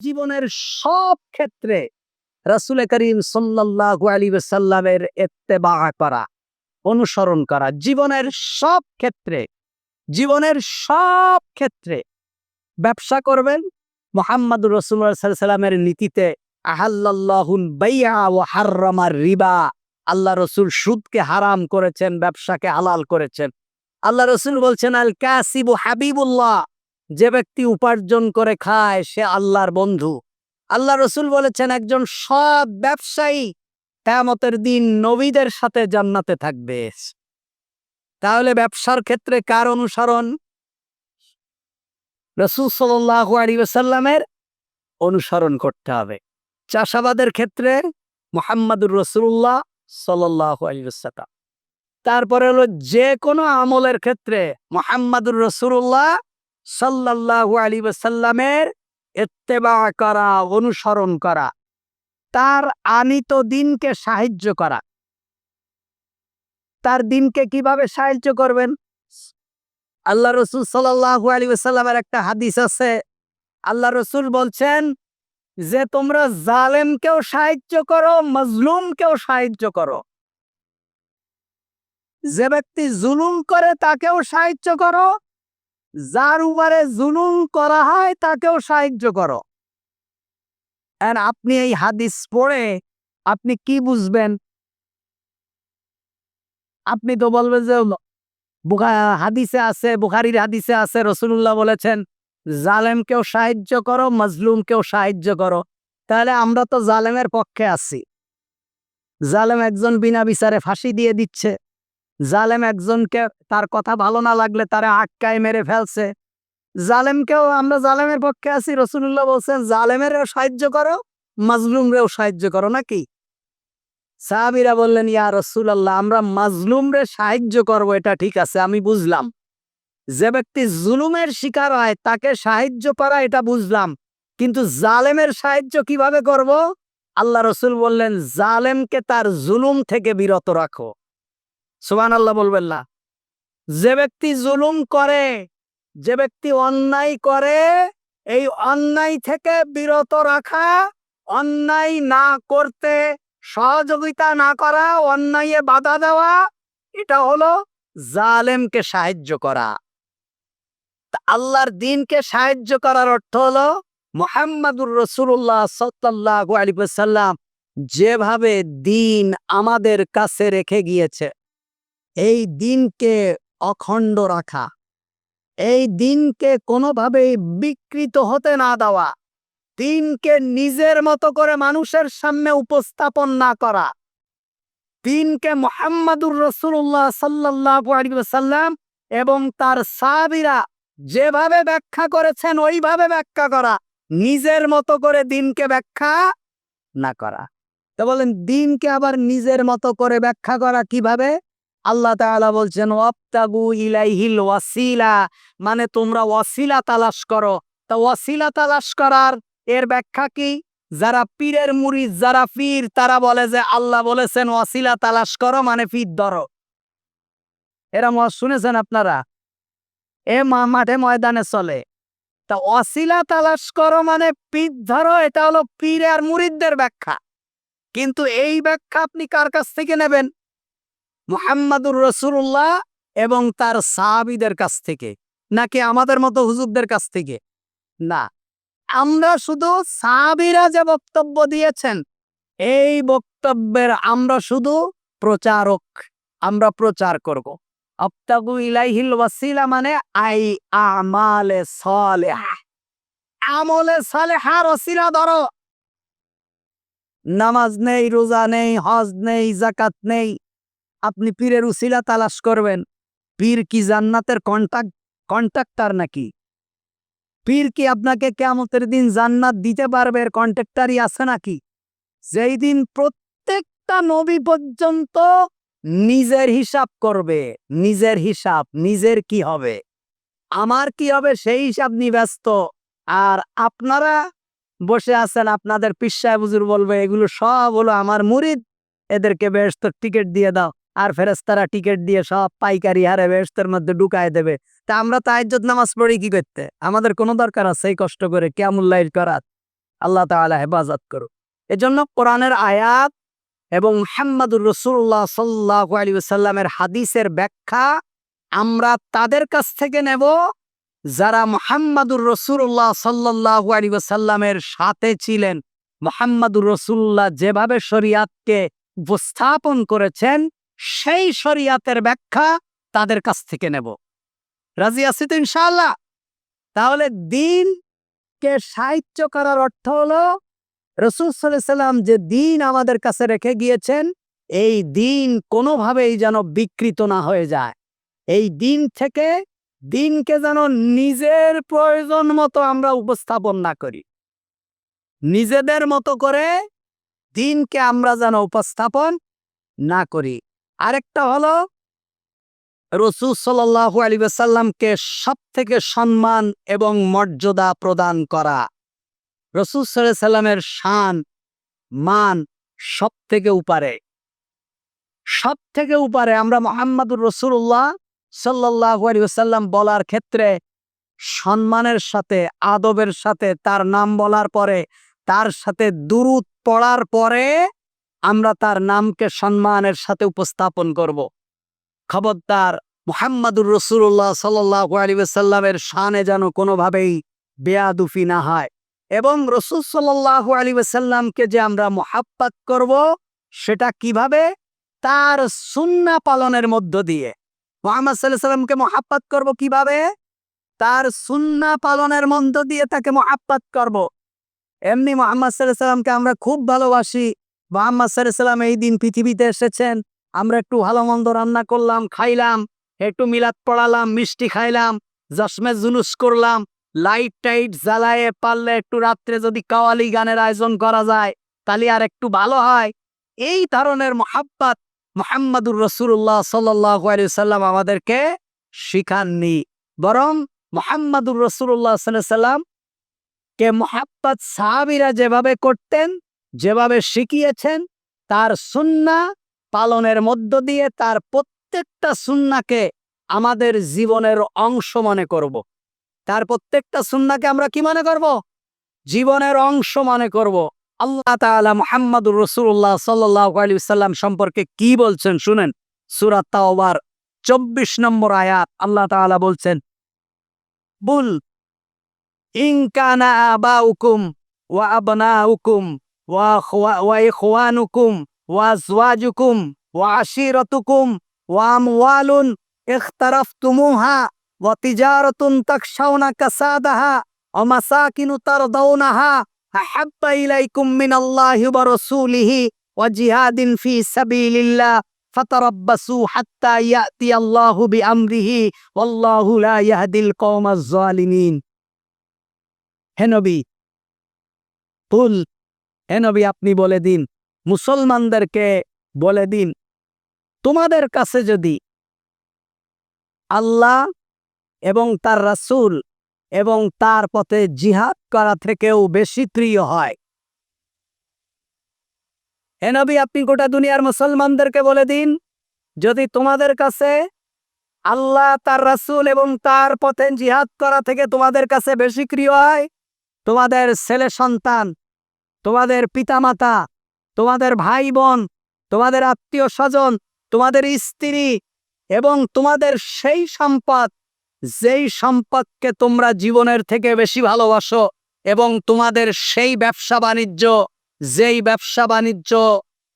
জীবনের সব ক্ষেত্রে রাসুল করিম সাল্লাল্লাহু আলী সাল্লামের এত্তেবা করা, অনুসরণ করা, জীবনের সব ক্ষেত্রে, জীবনের সব ক্ষেত্রে ব্যবসা করবেন। মোহাম্মদুর রসুল্লাহ সাল্লামের নীতিতে আহাল্লাহুল বাইয়া ও হার্রামার রিবা, আল্লাহ রসুল সুদকে হারাম করেছেন, ব্যবসাকে হালাল করেছেন। আল্লাহ রসুল বলছেন আল কাসিবু হাবিবুল্লাহ। যে ব্যক্তি উপার্জন করে খায়, সে আল্লাহর বন্ধু। আল্লাহ রসুল বলেছেন, একজন সব ব্যবসায়ী কেয়ামতের দিন নবীদের সাথে জান্নাতে থাকবে। তাহলে ব্যবসার ক্ষেত্রে কার অনুসরণ? রসুল সাল্লাহ অনুসরণ করতে হবে। চাষাবাদের ক্ষেত্রে মোহাম্মদুর রসুল্লাহ সাল্লাহ আলী সাল্লাম তারপরে হলো যে কোনো আমলের ক্ষেত্রে মোহাম্মদুর রসুল্লাহ সাল্লাহু আলী সাল্লামের এত্তেবা করা, অনুসরণ করা, তার আনিত দিনকে সাহায্য করা। তার দিনকে কীভাবে সাহায্য করবেন? আল্লাহ রসুল সাল্লাহু আলী সাল্লামের একটা হাদিস আছে। আল্লাহ রসুল বলছেন যে, তোমরা জালেমকেও সাহায্য করো, মজলুমকেও সাহায্য করো। যে ব্যক্তি জুলুম করে তাকেও সাহায্য করো যার উপরে জুলুম করা হয়, তাকেও সাহায্য করো। আর আপনি এই হাদিস পড়ে আপনি কি বুঝবেন? আপনি তো বলবেন যে হাদিসে আছে, বুখারির হাদিসে আছে রসুল্লাহ বলেছেন, জালেমকেও সাহায্য করো, মজলুমকেও সাহায্য করো। তাহলে আমরা তো জালেমের পক্ষে আছি। জালেম একজন বিনা বিচারে ফাঁসি দিয়ে দিচ্ছে। জালেম একজনকে তার কথা ভালো না লাগলে তারা আটকায় মেরে ফেলছে। জালেমকেও আমরা জালেমের পক্ষে আছি রসুল্লাহ বলছেন, জালেমেরও সাহায্য করো, মাজলুমরেও সাহায্য করো নাকি? সাহাবিরা বললেন, ইয়া রসুলাল্লাহ, আমরা মাজলুমরে সাহায্য করব, এটা ঠিক আছে, আমি বুঝলাম। যে ব্যক্তি জুলুমের শিকার হয়, তাকে সাহায্য করা এটা বুঝলাম, কিন্তু জালেমের সাহায্য কীভাবে করব? আল্লাহ রসুল বললেন, জালেমকে তার জুলুম থেকে বিরত রাখো। সুবান আল্লাহ বলবেন না। যে ব্যক্তি জুলুম করে, যে ব্যক্তি অন্যায় করে, এই অন্যায় থেকে বিরত রাখা, অন্যায় না করতে সহযোগিতা না করা, অন্যায়ে বাধা দেওয়া, এটা হলো জালেমকে সাহায্য করা। আল্লাহর দিনকে সাহায্য করার অর্থ হলো মোহাম্মদুর রসুল্লাহ সাল্লাহ আলী সাল্লাম যেভাবে দিন আমাদের কাছে রেখে গিয়েছে। এই দিনকে অখণ্ড রাখা। এই দিনকে কোনোভাবেই বিকৃত হতে না দেওয়া। দিনকে নিজের মতো করে মানুষের সামনে উপস্থাপন না করা। দিনকে মোহাম্মদুর রসুল্লাহ সাল্লাহ সাল্লাম এবং তার সাবিরা যেভাবে ব্যাখ্যা করেছেন ওইভাবে ব্যাখ্যা করা। নিজের মতো করে দিনকে ব্যাখ্যা না করা। তো বলেন, দিনকে আবার নিজের মতো করে ব্যাখ্যা করা কীভাবে? আল্লাহ তাআলা বলছেন, ওয়াবতাগু ইলাইহিল ওয়াসিলা মানে তোমরা ওয়াসিলা তালাশ করো। তা ওয়াসিলা তালাশ করার এর ব্যাখ্যা কি? যারা পীরের মুরিদ যারা পীর, তারা বলে যে আল্লাহ বলেছেন, ওয়াসিলা তালাশ করো মানে পীর ধরো। এরা শুনেছেন আপনারা? এ মাঠে ময়দানে চলে। তা ওয়াসিলা তালাশ করো মানে পীর ধরো, এটা হলো পীর আর মুরিদদের ব্যাখ্যা। কিন্তু এই ব্যাখ্যা আপনি কার কাছ থেকে নেবেন? মুহাম্মাদুর রসুল্লাহ এবং তার সাহাবিদের কাছ থেকে, নাকি আমাদের মতো হুজুরদের কাছ থেকে? না। আমরা শুধু সাহাবিরা যে বক্তব্য দিয়েছেন, এই বক্তব্যের আমরা শুধু প্রচারক, আমরা প্রচার করব। আবতাগু ইলাইহিল ওয়াসিলা মানে আই আমালে আমলে সালেহার ওসিলা ধরো। নামাজ নেই, রোজা নেই, হজ নেই জাকাত নেই। আপনি পীরের উসিলা তালাশ করবেন। পীর কি জান্নাতের কন্টাক্ট কন্ট্রাক্টর নাকি? পীর কি আপনাকে কেমতের দিন জান্নাত দিতে পারবে এর কন্ট্রাক্টারই আছে নাকি? যেই দিন প্রত্যেকটা নবী পর্যন্ত নিজের হিসাব করবে। নিজের হিসাব, নিজের কি হবে? আমার কি হবে সেই হিসাব নিয়ে ব্যস্ত। আর আপনারা বসে আছেন, আপনাদের পিসায় বুজুর বলবে, এগুলো সব হলো আমার মুরিদ। এদেরকে ব্যস্ত টিকিট দিয়ে দাও। আর ফেরেস্তারা টিকিট দিয়ে সব পাইকারি হারে বেহস্তের মধ্যে ঢুকায় দেবে। তা আমরা তাইজ্জত নামাজ পড়ি কি করতে? আমাদের কোনো দরকার আছে এই কষ্ট করে? কেমন লাইট করার আল্লাহ তাআলা হেফাজত করুক। এজন্য কোরআনের আয়াত এবং মুহাম্মাদুর রসুল্লাহ সাল্লাহ আলী সাল্লামের হাদিসের ব্যাখ্যা আমরা তাদের কাছ থেকে নেব। যারা মোহাম্মদুর রসুল্লাহ সাল্লাহ আলী সাল্লামের সাথে ছিলেন, মোহাম্মদুর রসুল্লাহ যেভাবে শরিয়াতকে উপস্থাপন করেছেন সেই শরিয়াতের ব্যাখ্যা তাদের কাছ থেকে নেব। রাজি আছি তো ইনশাআল্লাহ? তাহলে দিনকে সাহিত্য করার অর্থ হলো, রসুল সাল্লাম যে দিন আমাদের কাছে রেখে গিয়েছেন, এই দিন কোনোভাবেই যেন বিকৃত না হয়ে যায়। এই দিন থেকে দিনকে যেন নিজের প্রয়োজন মতো আমরা উপস্থাপন না করি। নিজেদের মতো করে দিনকে আমরা যেন উপস্থাপন না করি। আরেকটা হলো রসুল সাল্লাহ আলী সাল্লামকে সব থেকে সম্মান এবং মর্যাদা প্রদান করা। রসুল সাল্লাহ সাল্লামের শান, মান সব থেকে উপরে। সব থেকে উপরে আমরা মোহাম্মদুর রসুল্লাহ সাল্লাহ আলী সাল্লাম বলার ক্ষেত্রে সম্মানের সাথে, আদবের সাথে, তার নাম বলার পরে, তার সাথে দুরুদ পড়ার পরে আমরা তার নামকে সম্মানের সাথে উপস্থাপন করব। খবরদার মুহাম্মাদুর রসুল্লাহ সাল্লাহ আলী সাল্লামের শানে যেন কোনোভাবেই বেয়াদুফি না হয় এবং রসুল সাল্লাহ আলী সাল্লামকে যে আমরা মোহাব্বাত করব, সেটা কীভাবে? তার সুন্না পালনের মধ্য দিয়ে। মোহাম্মদ সাল্লাহ সাল্লামকে মোহাব্বাত করব কীভাবে? তার সুন্না পালনের মধ্য দিয়ে তাকে মোহাব্বাত করব। এমনি মোহাম্মদ সাল্লাহ সাল্লামকে আমরা খুব ভালোবাসি। মোহাম্মদ সাল্লাম এই দিন পৃথিবীতে এসেছেন। আমরা একটু ভালো মন্দ রান্না করলাম, খাইলাম, একটু মিলাদ পড়ালাম, মিষ্টি খাইলাম জসমে জুলুস করলাম, লাইট টাইট জ্বালায়ে পারলে একটু রাত্রে যদি কাওয়ালি গানের আয়োজন করা যায়, তাহলে আর একটু ভালো হয়। এই ধরনের মোহাব্বাত মোহাম্মদুর রসুল্লাহ সাল্লাহ সাল্লাম আমাদেরকে শিখাননি। বরং মোহাম্মদুর রসুল্লাহ সাল্লাম কে মোহাব্বত সাহাবিরা যেভাবে করতেন যেভাবে শিখিয়েছেন, তার সুন্না পালনের মধ্য দিয়ে তার প্রত্যেকটা সুন্নাকে আমাদের জীবনের অংশ মনে করব। তার প্রত্যেকটা সুন্নাকে আমরা কি মনে করব? জীবনের অংশ মনে করব। আল্লাহ তাআলা মুহাম্মাদুর রসুল্লাহ সাল্লাম সম্পর্কে কি বলছেন শুনেন? সুরাত তাওবার চব্বিশ নম্বর আয়াত আল্লাহ তাআলা বলছেন, বুল আবাউকুম ওয়া আবনাউকুম ওয়া ওয়া ইখওয়ানুকুম وإخوانكم وأزواجكم وعشيرتكم وأموال اخترفتموها وتجارة تخشون كسادها ومساكن ترضونها أحب إليكم من الله ورسوله وجهاد في سبيل الله فتربصوا حتى يأتي الله بأمره والله لا يهدي القوم الظالمين. هنبي قل হে নবী আপনি বলে দিন, মুসলমানদেরকে বলে দিন, তোমাদের কাছে যদি আল্লাহ এবং তার রাসূল এবং তার পথে জিহাদ করা থেকেও বেশি প্রিয় হয়। হে নবী আপনি গোটা দুনিয়ার মুসলমানদেরকে বলে দিন, যদি তোমাদের কাছে আল্লাহ, তার রাসূল এবং তার পথে জিহাদ করা থেকে তোমাদের কাছে বেশি প্রিয় হয়, তোমাদের ছেলে সন্তান তোমাদের পিতামাতা, তোমাদের ভাই বোন তোমাদের আত্মীয় স্বজন তোমাদের স্ত্রী এবং তোমাদের সেই সম্পদ, যেই সম্পদকে তোমরা জীবনের থেকে বেশি ভালোবাসো এবং তোমাদের সেই ব্যবসা বাণিজ্য, যেই ব্যবসা বাণিজ্য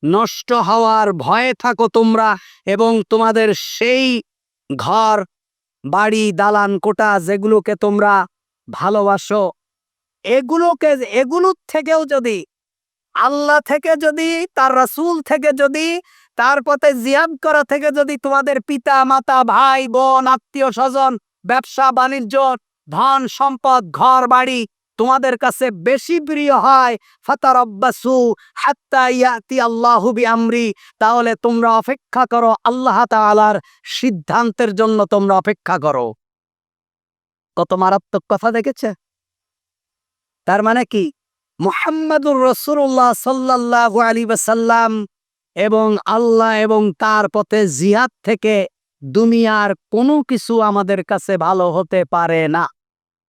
নষ্ট হওয়ার ভয়ে থাকো তোমরা এবং তোমাদের সেই ঘর, বাড়ি, দালান কোটা যেগুলোকে তোমরা ভালোবাসো। এগুলোকে এগুলোর থেকেও যদি আল্লাহ থেকে যদি, তার রাসূল থেকে যদি, তার পথে জিয়াদ করা থেকে যদি তোমাদের পিতা, মাতা, ভাই, বোন, আত্মীয়, স্বজন, ব্যবসা, বাণিজ্য, ধন, সম্পদ, ঘর, বাড়ি তোমাদের কাছে বেশি প্রিয় হয়, ফাতারাব্বাসু হাত্তা ইয়াতি আল্লাহু বিআমরি, তাহলে তোমরা অপেক্ষা করো আল্লাহ তাআলার সিদ্ধান্তের জন্য তোমরা অপেক্ষা করো। কত মারাত্মক কথা দেখেছে? তার মানে কি? মোহাম্মদুর রসুল্লাহ সাল্লাহ আলী বাসাল্লাম এবং আল্লাহ এবং তার পথে জিহাদ থেকে দুনিয়ার কোনো কিছু আমাদের কাছে ভালো হতে পারে না।